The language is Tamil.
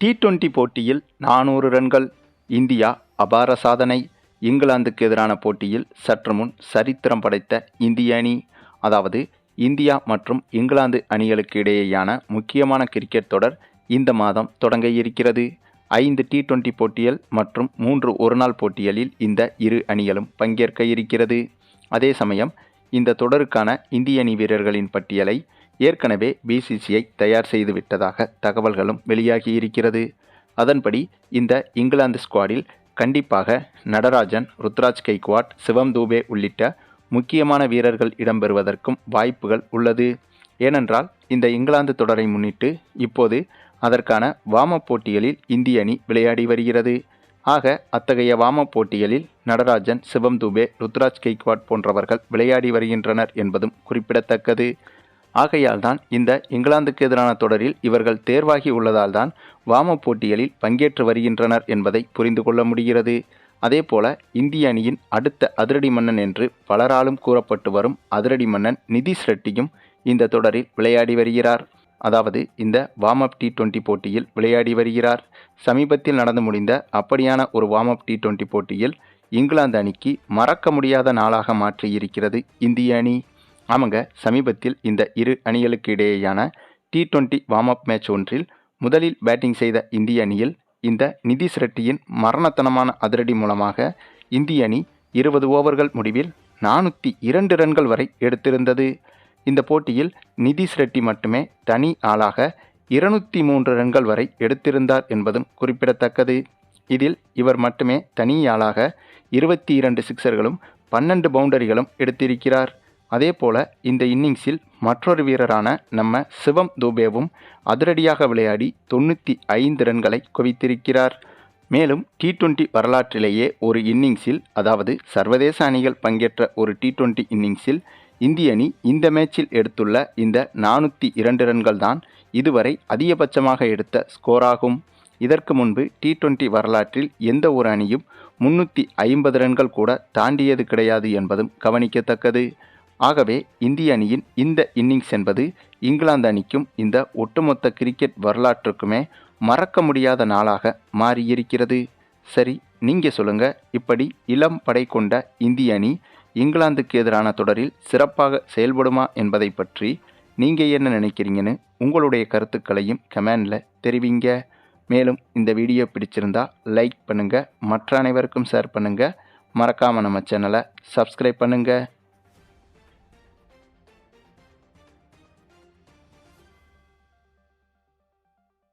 டி டுவெண்டி போட்டியில் நானூறு ரன்கள். இந்தியா அபார சாதனை. இங்கிலாந்துக்கு எதிரான போட்டியில் சற்று முன் சரித்திரம் படைத்த இந்திய அணி. அதாவது இந்தியா மற்றும் இங்கிலாந்து அணிகளுக்கு இடையேயான முக்கியமான கிரிக்கெட் தொடர் இந்த மாதம் தொடங்க இருக்கிறது. ஐந்து டி டுவெண்டி போட்டிகள் மற்றும் மூன்று ஒருநாள் போட்டிகளில் இந்த இரு அணிகளும் பங்கேற்க இருக்கிறது. அதே சமயம் இந்த தொடருக்கான இந்திய அணி வீரர்களின் பட்டியலை ஏற்கனவே பிசிசிஐ தயார் செய்து விட்டதாக தகவல்களும் வெளியாகி இருக்கிறது அதன்படி இந்த இங்கிலாந்து ஸ்குவாடில் கண்டிப்பாக நடராஜன் ருத்ராஜ் கெய்க்வாட் சிவம் தூபே உள்ளிட்ட முக்கியமான வீரர்கள் இடம்பெறுவதற்கும் வாய்ப்புகள் உள்ளது. ஏனென்றால் இந்த இங்கிலாந்து தொடரை முன்னிட்டு இப்போது அதற்கான வாம போட்டிகளில் இந்திய அணி விளையாடி வருகிறது. ஆக அத்தகைய வாம போட்டிகளில் நடராஜன் சிவம் தூபே ருத்ராஜ் கெய்க்வாட் போன்றவர்கள் விளையாடி வருகின்றனர் என்பதும் குறிப்பிடத்தக்கது. ஆகையால் தான் இந்த இங்கிலாந்துக்கு எதிரான தொடரில் இவர்கள் தேர்வாகி உள்ளதால் தான் வாம போட்டிகளில் பங்கேற்று வருகின்றனர் என்பதை புரிந்து கொள்ள முடிகிறது. அதேபோல இந்திய அணியின் அடுத்த அதிரடி மன்னன் என்று பலராலும் கூறப்பட்டு வரும் அதிரடி மன்னன் நிதிஷ் ரெட்டியும் இந்த தொடரில் விளையாடி வருகிறார். அதாவது இந்த வார்ம் அப் டி டுவெண்ட்டி போட்டியில் விளையாடி வருகிறார். சமீபத்தில் நடந்து முடிந்த அப்படியான ஒரு வார்ம் அப் டி டுவெண்ட்டி போட்டியில் இங்கிலாந்து அணிக்கு மறக்க முடியாத நாளாக மாற்றியிருக்கிறது இந்திய அணி. ஆமாங்க சமீபத்தில் இந்த இரு அணிகளுக்கு இடையேயான T twenty warm up match ஒன்றில் முதலில் பேட்டிங் செய்த இந்திய அணியில் இந்த நிதிஷ் ரெட்டியின் மரணத்தனமான அதிரடி மூலமாக இந்திய அணி இருபது ஓவர்கள் முடிவில் நானூற்றி இரண்டு ரன்கள் வரை எடுத்திருந்தது. இந்த போட்டியில் நிதிஷ் ரெட்டி மட்டுமே தனி ஆளாக இருநூற்றி மூன்று ரன்கள் வரை எடுத்திருந்தார் என்பதும் குறிப்பிடத்தக்கது. இதில் இவர் மட்டுமே தனி ஆளாக இருபத்தி இரண்டு சிக்சர்களும் பன்னெண்டு பவுண்டரிகளும் எடுத்திருக்கிறார். அதே போல இந்த இன்னிங்ஸில் மற்றொரு வீரரான நம்ம சிவம் தூபேவும் அதிரடியாக விளையாடி தொண்ணூற்றி ஐந்து ரன்களை குவித்திருக்கிறார். மேலும் டி டுவெண்ட்டி வரலாற்றிலேயே ஒரு இன்னிங்ஸில் அதாவது சர்வதேச அணிகள் பங்கேற்ற ஒரு டி டுவெண்ட்டி இன்னிங்ஸில் இந்திய அணி இந்த மேட்சில் எடுத்துள்ள இந்த நானூற்றி இரண்டு ரன்கள் தான் இதுவரை அதிகபட்சமாக எடுத்த ஸ்கோராகும். இதற்கு முன்பு டி டுவெண்ட்டி வரலாற்றில் எந்த ஒரு அணியும் முன்னூற்றி ஐம்பது ரன்கள் கூட தாண்டியது கிடையாது என்பதும் கவனிக்கத்தக்கது. ஆகவே இந்திய அணியின் இந்த இன்னிங்ஸ் என்பது இங்கிலாந்து அணிக்கும் இந்த ஒட்டுமொத்த கிரிக்கெட் வரலாற்றுக்குமே மறக்க முடியாத நாளாக மாறியிருக்கிறது. சரி நீங்கள் சொல்லுங்க. இப்படி இளம் படை கொண்ட இந்திய அணி இங்கிலாந்துக்கு எதிரான தொடரில் சிறப்பாக செயல்படுமா என்பதை பற்றி நீங்கள் என்ன நினைக்கிறீங்கன்னு உங்களுடைய கருத்துக்களையும் கமெண்டில் தெரிவிங்க. மேலும் இந்த வீடியோ பிடிச்சிருந்தா லைக் பண்ணுங்கள் மற்ற அனைவருக்கும் ஷேர் பண்ணுங்கள் மறக்காமல் நம்ம சேனலை சப்ஸ்கிரைப் பண்ணுங்கள்